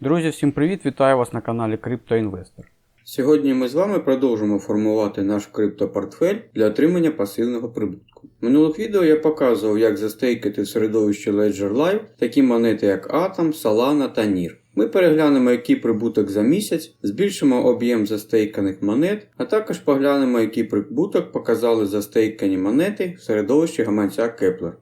Друзі, всім привіт! Вітаю вас на каналі CryptoInvestor. Сьогодні ми з вами продовжимо формувати наш криптопортфель для отримання пасивного прибутку. В минулих відео я показував, як застейкати в середовищі Ledger Live такі монети, як Atom, Solana та NIR. Ми переглянемо, який прибуток за місяць, збільшимо об'єм застейканих монет, а також поглянемо, який прибуток показали застейкані монети в середовищі гаманця Kepler.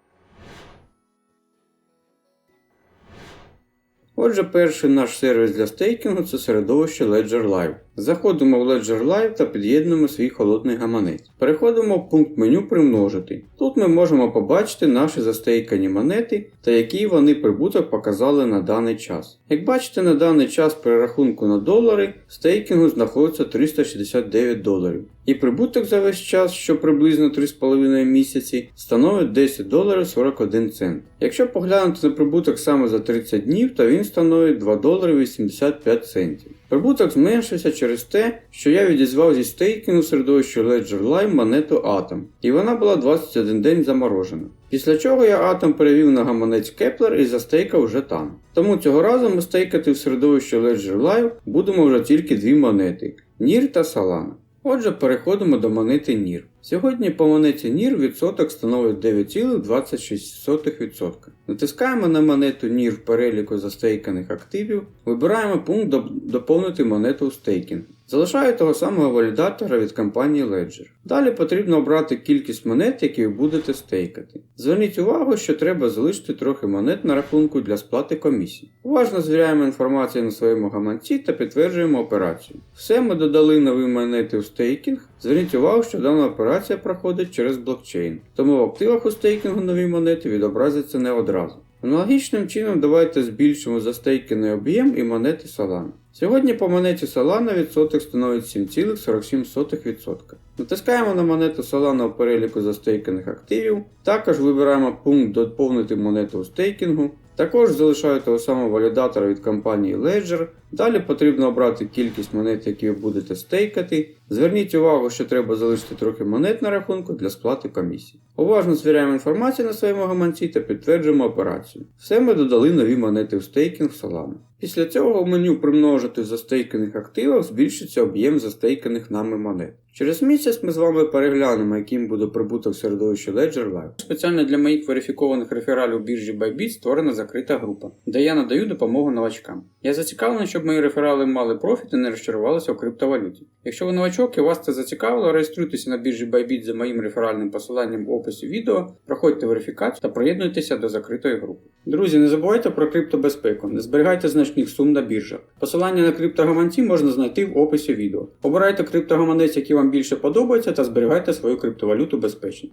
Отже, перший наш сервіс для стейкінгу це середовище Ledger Live. Заходимо в Ledger Live та під'єднуємо свій холодний гаманець. Переходимо в пункт меню Примножити. Тут ми можемо побачити наші застейкані монети та який вони прибуток показали на даний час. Як бачите, на даний час при рахунку на долари в стейкінгу знаходиться 369 доларів. І прибуток за весь час, що приблизно 3,5 місяці, становить 10 доларів 41 цент. Якщо поглянути на прибуток саме за 30 днів, то він становить 2 долари 85 центів. Прибуток зменшився через те, що я відізвав зі стейкінгу середовищу Ledger Live монету Atom, і вона була 21 день заморожена. Після чого я Atom перевів на гаманець Kepler і застейкав вже там. Тому цього разу ми стейкати в середовищі Ledger Live будемо вже тільки дві монети NIR та Solana. Отже, переходимо до монети NIR. Сьогодні по монеті NIR відсоток становить 9,26%. Натискаємо на монету NIR в переліку застейканих активів, вибираємо пункт Доповнити монету у стейкінг. Залишаю того самого валідатора від компанії Ledger. Далі потрібно обрати кількість монет, які ви будете стейкати. Зверніть увагу, що треба залишити трохи монет на рахунку для сплати комісії. Уважно звіряємо інформацію на своєму гаманці та підтверджуємо операцію. Все ми додали нові монети у стейкінг. Зверніть увагу, що дана операція проходить через блокчейн, тому в активах у стейкінгу нові монети відобразяться не одразу. Аналогічним чином давайте збільшимо застейкений об'єм і монети Solana. Сьогодні по монеті Solana відсоток становить 7,47%. Натискаємо на монету Solana у переліку застейканих активів, також вибираємо пункт Доповнити монету у стейкінгу. Також залишаю того самого валідатора від компанії Ledger. Далі потрібно обрати кількість монет, які ви будете стейкати. Зверніть увагу, що треба залишити трохи монет на рахунку для сплати комісії. Уважно звіряємо інформацію на своєму гаманці та підтверджуємо операцію. Все ми додали нові монети в стейкінг Solana. Після цього в меню примножити застейканих активах збільшиться об'єм застейканих нами монет. Через місяць ми з вами переглянемо, яким буде прибуток середовища Ledger Live. Спеціально для моїх верифікованих рефералів біржі Bybit створена закрита група, де я надаю допомогу новачкам. Я зацікавлений, щоб мої реферали мали профіт і не розчарувалися у криптовалюті. Якщо ви новачок і вас це зацікавило, реєструйтеся на біржі Bybit за моїм реферальним посиланням в описі відео, проходьте верифікацію та приєднуйтеся до закритої групи. Друзі, не забувайте про криптобезпеку, не зберігайте значних сум на біржах. Посилання на криптогаманці можна знайти в описі відео. Обирайте криптогаманець, який вам більше подобається, та зберігайте свою криптовалюту безпечно.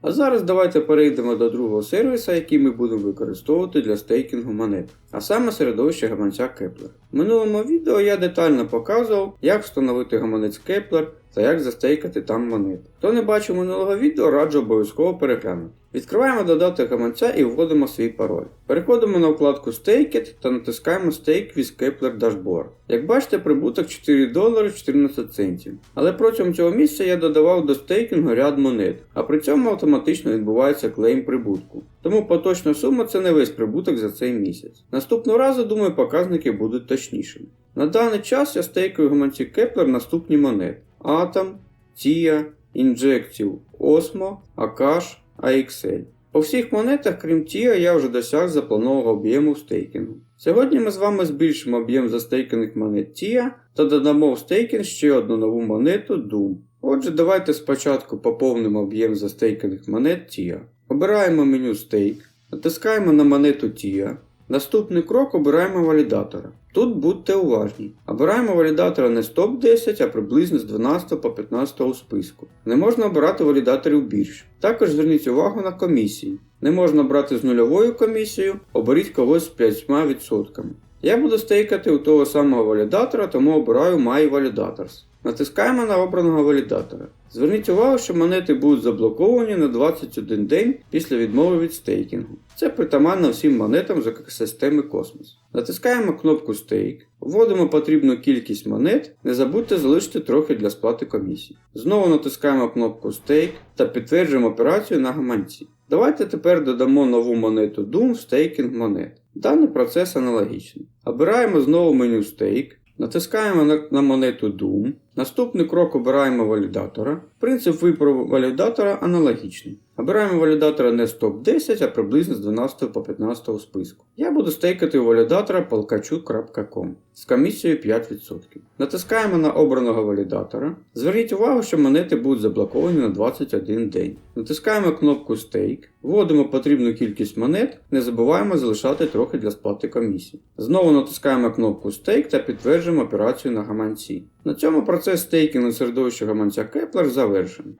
А зараз давайте перейдемо до другого сервіса, який ми будемо використовувати для стейкінгу монет, а саме середовище гаманця Kepler. В минулому відео я детально показував, як встановити гаманець Kepler та як застейкати там монети. Хто не бачив минулого відео, раджу обов'язково переглянути. Відкриваємо додаток гаманця і вводимо свій пароль. Переходимо на вкладку Staked та натискаємо Stake with Kepler Dashboard. Як бачите, прибуток 4 долари 14 центів. Але протягом цього місця я додавав до стейкінгу ряд монет, а при цьому автоматично відбувається клейм прибутку. Тому поточна сума це не весь прибуток за цей місяць. Наступного разу, думаю, показники будуть точнішими. На даний час я стейкаю в гаманці Kepler наступні монети: Atom, TIA, Injective, Osmo, Akash, AXL. По всіх монетах, крім TIA, я вже досяг запланованого об'єму стейкінгу. Сьогодні ми з вами збільшимо об'єм застейканих монет TIA та додамо в стейкінг ще одну нову монету Doom. Отже, давайте спочатку поповнимо об'єм застейканих монет TIA. Обираємо меню Stake, натискаємо на монету TIA. Наступний крок обираємо валідатора. Тут будьте уважні. Обираємо валідатора не з топ-10, а приблизно з 12 по 15 у списку. Не можна обирати валідаторів бірж. Також зверніть увагу на комісії. Не можна брати з нульовою комісією, оберіть когось з 5%. Я буду стейкати у того самого валідатора, тому обираю My Validators. Натискаємо на обраного валідатора. Зверніть увагу, що монети будуть заблоковані на 21 день після відмови від стейкінгу. Це притаманно всім монетам з екосистеми Космос. Натискаємо кнопку Стейк, вводимо потрібну кількість монет, не забудьте залишити трохи для сплати комісії. Знову натискаємо кнопку Стейк та підтверджуємо операцію на гаманці. Давайте тепер додамо нову монету Doom в стейкінг монет. Даний процес аналогічний. Обираємо знову меню Stake, натискаємо на, на монету Doom. Наступний крок обираємо валідатора. Принцип вибору валідатора аналогічний. Обираємо валідатора не з топ-10, а приблизно з 12 по 15 списку. Я буду стейкати у валідатора polkachuk.com з комісією 5%. Натискаємо на обраного валідатора. Зверніть увагу, що монети будуть заблоковані на 21 день. Натискаємо кнопку Stake, вводимо потрібну кількість монет, не забуваємо залишати трохи для сплати комісії. Знову натискаємо кнопку Stake та підтверджуємо операцію на гаманці. На цьому процес стейкінгу середовища гаманця Kepler завершений.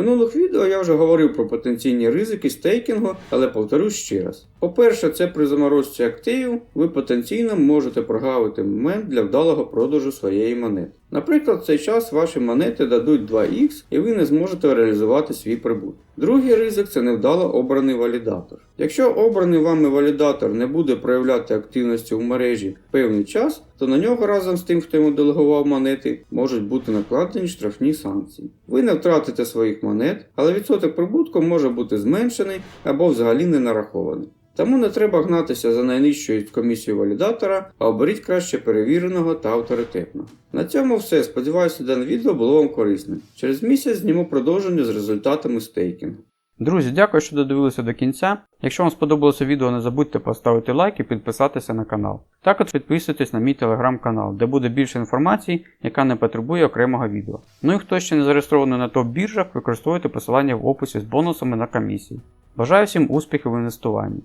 Минулих відео я вже говорив про потенційні ризики стейкінгу, але повторюсь ще раз. По-перше, це при заморозці активів ви потенційно можете прогавити момент для вдалого продажу своєї монети. Наприклад, в цей час ваші монети дадуть 2х і ви не зможете реалізувати свій прибуток. Другий ризик це невдало обраний валідатор. Якщо обраний вами валідатор не буде проявляти активності у мережі певний час, то на нього разом з тим, хто йому делегував монети, можуть бути накладені штрафні санкції. Ви не втратите своїх монет, але відсоток прибутку може бути зменшений або взагалі не нарахований. Тому не треба гнатися за найнижчою комісією валідатора, а оберіть краще перевіреного та авторитетного. На цьому все. Сподіваюся, дане відео було вам корисним. Через місяць зніму продовження з результатами стейкінгу. Друзі, дякую, що додивилися до кінця. Якщо вам сподобалося відео, не забудьте поставити лайк і підписатися на канал. Також підписуйтесь на мій телеграм-канал, де буде більше інформації, яка не потребує окремого відео. Ну і хто ще не зареєстрований на топ-біржах, використовуйте посилання в описі з бонусами на комісії. Бажаю всім успіхів в інвестуванні.